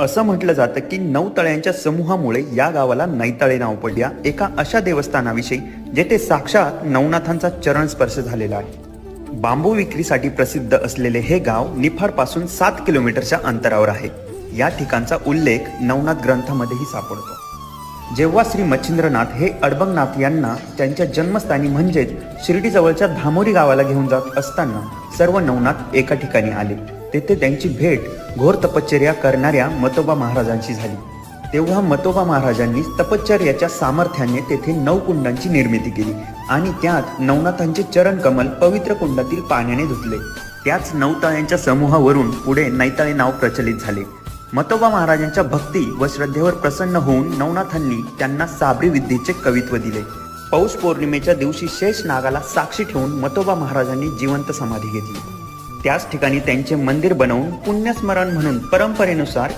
असं म्हटलं जातं की नऊ तळ्यांच्या समूहामुळे या गावाला नैताळे नाव पडल्या. एका अशा देवस्थानाविषयी जेथे साक्षात नवनाथांचा चरण स्पर्श झालेला आहे. बांबू विक्रीसाठी प्रसिद्ध असलेले हे गाव निफाडपासून सात किलोमीटरच्या अंतरावर आहे. या ठिकाणचा उल्लेख नवनाथ ग्रंथामध्येही सापडतो. जेव्हा श्री मच्छिंद्रनाथ हे अडबंगनाथ यांना त्यांच्या जन्मस्थानी म्हणजेच शिर्डीजवळच्या धामोरी गावाला घेऊन जात असताना सर्व नवनाथ एका ठिकाणी आले. तेथे त्यांची भेट घोर तपश्चर्या करणाऱ्या मतोबा महाराजांची झाली. तेव्हा मतोबा महाराजांनी तपश्चर्याच्या सामर्थ्याने तेथे नऊ कुंडांची निर्मिती केली आणि त्यात नवनाथांचे चरण कमल पवित्र कुंडातील पाण्याने धुतले. त्याच नवताळ्यांच्या समूहावरून पुढे नैताळे नाव प्रचलित झाले. मतोबा महाराजांच्या भक्ती व श्रद्धेवर प्रसन्न होऊन नवनाथांनी त्यांना साबरी विद्येचे कवित्व दिले. पौष पौर्णिमेच्या दिवशी शेष नागाला साक्षी ठेवून मतोबा महाराजांनी जिवंत समाधी घेतली. त्याच ठिकाणी त्यांचे मंदिर बनवून पुण्यस्मरण म्हणून परंपरेनुसार